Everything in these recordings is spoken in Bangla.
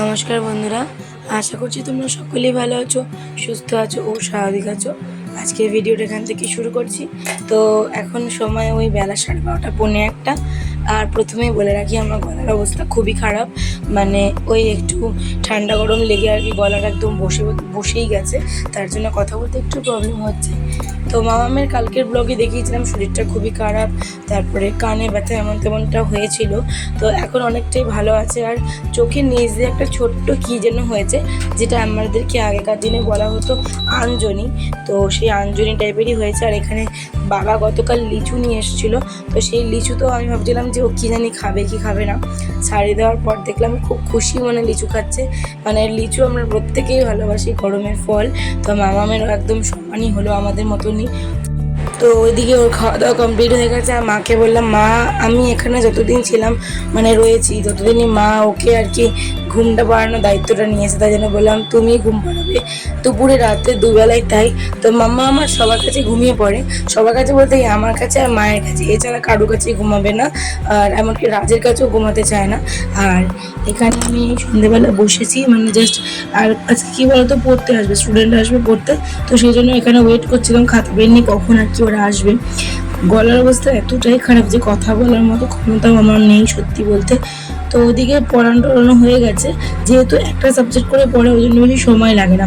নমস্কার বন্ধুরা, আশা করছি তোমরা সকলেই ভালো আছো, সুস্থ আছো ও স্বাভাবিক আছো। আজকে ভিডিওটা এখান থেকে শুরু করছি। তো এখন সময় ওই বেলা সাড়ে বারোটা, পৌনে একটা। আর প্রথমেই বলে রাখি, আমার গলার অবস্থা খুবই খারাপ। মানে ওই একটু ঠান্ডা গরম লেগে আর কি গলাটা একদম বসে, বসেই গেছে। তার জন্য কথা বলতে একটু প্রবলেম হচ্ছে। তো মামামের কালকের ব্লগে দেখিয়েছিলাম, শরীরটা খুবই খারাপ, তারপরে কানে ব্যথা এমন তেমনটা হয়েছিল। তো এখন অনেকটাই ভালো আছে আর নিচ দিয়ে একটা ছোট্ট কী যেন হয়েছে, যেটা আমাদেরকে আগেকার দিনে বলা হতো আঞ্জনি। তো সেই আঞ্জনি টাইপেরই হয়েছে আর এখানে বাবা গতকাল লিচু নিয়ে এসেছিল। তো সেই লিচু তো আমি ভাবছিলাম যে ও কী জানি খাবে, কি খাবে না। ছাড়িয়ে দেওয়ার পর দেখলাম খুব খুশি মনে লিচু খাচ্ছে। মানে লিচু আমরা প্রত্যেকেই ভালোবাসি গরমের ফল। তো মামামেরও একদম সমানই হলো আমাদের মতনই। তো ওইদিকে ওর খাওয়া দাওয়া কমপ্লিট হয়ে গেছে। আর মাকে বললাম, মা, আমি এখানে যতদিন ছিলাম মানে রয়েছি, ততদিনই মা ওকে আর কি ঘুমটা পাড়ানোর দায়িত্বটা নিয়েছে, তাই জন্য বললাম তুমি ঘুম পাড়াবে। দুপুরে, রাতে দুবেলায় তাই, তো মাম্মা আমার সবার কাছে ঘুমিয়ে পড়ে। সবার কাছে বলতে আমার কাছে আর মায়ের কাছে, এছাড়া কারও কাছে ঘুমাবে না, আর এমনকি রাজের কাছেও ঘুমাতে চায় না। আর এখানে আমি সন্ধেবেলা বসেছি মানে জাস্ট আর আজকে কী বলতো, পড়তে আসবে স্টুডেন্ট আসবে পড়তে, তো সেই জন্য এখানে ওয়েট করছিলাম, খাতা পেন কখন আর কি ওরা আসবে। গলার অবস্থা এতটাই খারাপ যে কথা বলার মতো ক্ষমতাও আমার নেই সত্যি বলতে। তো ওদিকে পড়ানো টড়ানো হয়ে গেছে। যেহেতু একটা সাবজেক্ট করে পড়ে ওই জন্য বেশি সময় লাগে না।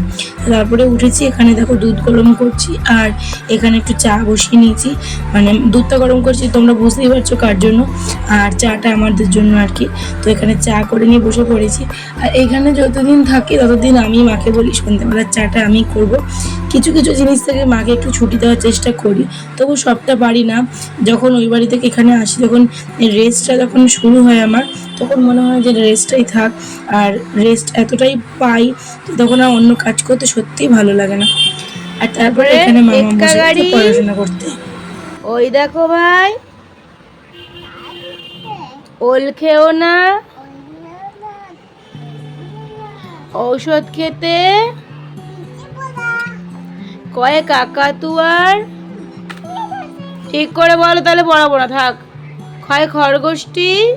তারপরে উঠেছি, এখানে দেখো দুধ গরম করছি আর এখানে একটু চা বসিয়ে নিয়েছি। মানে দুধটা গরম করছি, তোমরা বুঝতেই পারছ কার জন্য। আর চাটা আমাদের জন্য আর কি। তো এখানে চা করে নিয়ে বসে পড়েছি। আর এখানে যতদিন থাকি, ততদিন আমি মাকে বলি, সন্ধ্যেবেলার চাটা আমি করব। কিছু কিছু জিনিস থেকে মাকে একটু ছুটি দেওয়ার চেষ্টা করি। তবু সবটা পারি না। যখন ওই বাড়ি থেকে এখানে আসি যখন রেস্টটা যখন শুরু হয় আমার, তখন মনে হয় যে রেস্টটাই থাক আর রেস্ট এতটাই পাই তখন আর অন্য কাজ করতে সত্যিই ভালো লাগে না। আর তারপরে এখানে মামা গাড়ি। পড়াশোনা করতে। ওই দেখো ভাই। ওল খেও না। ঔষধ খেতে। কয়ে কাকাতুয়ার ঠিক করে বলো তাহলে পড়াবো না থাক। ক্ষয় খরগোষ্ঠী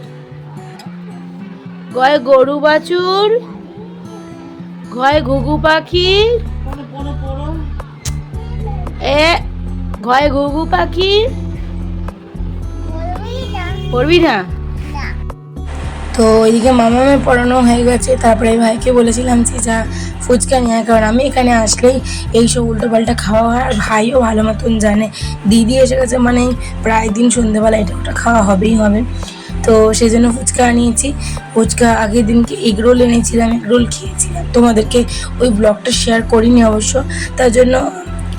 গয় গরু বাছুর ঘয় ঘুঘু পাখি এ ঘয় ঘুঘু পাখি। পড়বি না? তো ওইদিকে মামামের পড়ানো হয়ে গেছে তারপরে ভাইকে বলেছিলাম যে যা ফুচকা নিয়ে কারণ আমি এখানে আসলেই এইসব উল্টোপাল্টা খাওয়া হয় আর ভাইও ভালো মতন জানে। দিদি এসে গেছে মানে প্রায় দিন সন্ধ্যেবেলা এটা ওটা খাওয়া হবেই হবে। তো সেই জন্য ফুচকা আনিয়েছি ফুচকা আগের দিনকে এগরোল এনেছিলাম এগরোল খেয়েছিলাম। তোমাদেরকে ওই ব্লগটা শেয়ার করিনি অবশ্য। তার জন্য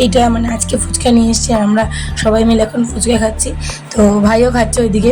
এটা মানে আজকে ফুচকা নিয়ে এসছি আমরা সবাই মিলে এখন ফুচকা খাচ্ছি। তো ভাইও খাচ্ছে ওইদিকে।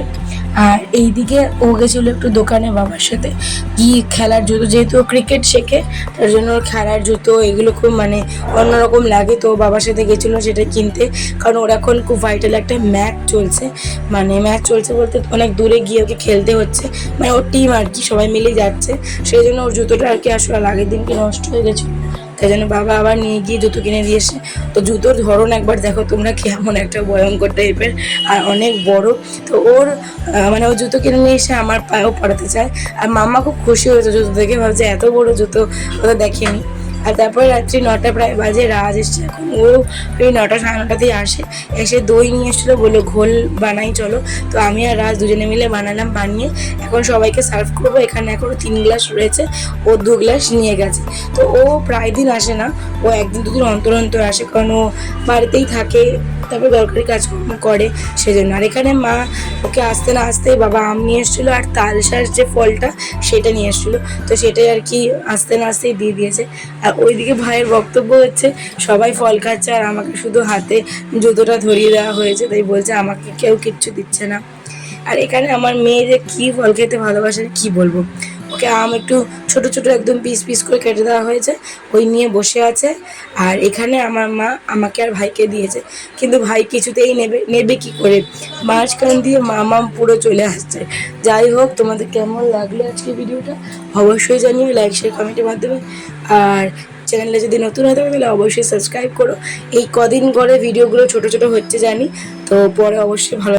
আর এইদিকে ও গেছিল একটু দোকানে বাবার সাথে। কি খেলার জুতো, যেহেতু ক্রিকেট শেখে, তার জন্য ওর খেলার জুতো এগুলো খুব মানে অন্যরকম লাগে। তো বাবার সাথে গেছিল সেটা কিনতে। কারণ ওর এখন খুব ভাইটাল একটা ম্যাচ চলছে। মানে ম্যাচ চলছে বলতে অনেক দূরে গিয়ে ওকে খেলতে হচ্ছে। মানে ওর টিম আর কি, সবাই মিলে যাচ্ছে। সেই জন্য ওর জুতোটা আর কি আসলে আগের দিনকে নষ্ট হয়ে গেছিল। তাই জন্য বাবা আবার নিয়ে গিয়ে জুতো কিনে দিয়েছে তো জুতোর ধরন একবার দেখো তোমরা কেমন একটা ভয়ঙ্কর টাইপের আর অনেক বড়। তো ওর মানে ও জুতো কিনে নিয়ে এসে আমার পায়েও পড়াতে চায়। আর মাম্মা খুব খুশি হয়েছে জুতো দেখে, ভাবছে এত বড় জুতো ও তো দেখেনি। আর তারপরে রাত্রি নটা প্রায় বাজে, রাজ এসছে এখন। ও ওই নটা সাড়ে নটাতেই আসে। এসে দই নিয়ে এসেছিল, বলল, ঘোল বানাই, চলো। তো আমি আর রাজ দুজনে মিলে বানালাম বানিয়ে। এখন সবাইকে সার্ভ করব। এখানে এখনও তিন গ্লাস রয়েছে। ও দু গ্লাস নিয়ে গেছে। তো ও প্রায় দিন আসে না। ও একদিন দুদিন অন্তর অন্তর আসে। কারণ ও বাড়িতেই থাকে, তারপর দরকারি কাজকর্ম করে সেজন্য। আর এখানে মা ওকে আসতে না আসতেই বাবা আম নিয়ে এসেছিল আর তালশাস যে ফলটা, সেটা নিয়ে এসেছিল। তো সেটাই আর কি আসতে না আসতেই দিয়ে দিয়েছে। আর ওইদিকে ভাইয়ের বক্তব্য হচ্ছে, সবাই ফল খাচ্ছে আর আমাকে শুধু হাতে জুতোটা ধরিয়ে দেওয়া হয়েছে, তাই বলছে আমাকে কেউ কিচ্ছু দিচ্ছে না। আর এখানে আমার মেয়ে যে কী ফল খেতে ভালোবাসে কি বলব? ওকে আম একটু ছোট ছোট একদম পিস পিস করে কেটে দেওয়া হয়েছে। ওই নিয়ে বসে আছে। আর এখানে আমার মা আমাকে আর ভাইকে দিয়েছে। কিন্তু ভাই কিছুতেই নেবে নেবে কি করে? মাঝখান দিয়ে মামাম পুরো চলে আসছে। যাই হোক, তোমাদের কেমন লাগল আজকে ভিডিওটা? অবশ্যই জানিও লাইক শেয়ার কমেন্টের মাধ্যমে। আর চ্যানেলে যদি নতুন হয়ে থাকে, তাহলে অবশ্যই সাবস্ক্রাইব করো। এই কদিন করে ভিডিওগুলো ছোট ছোট হচ্ছে জানি। তো পরে অবশ্যই ভালো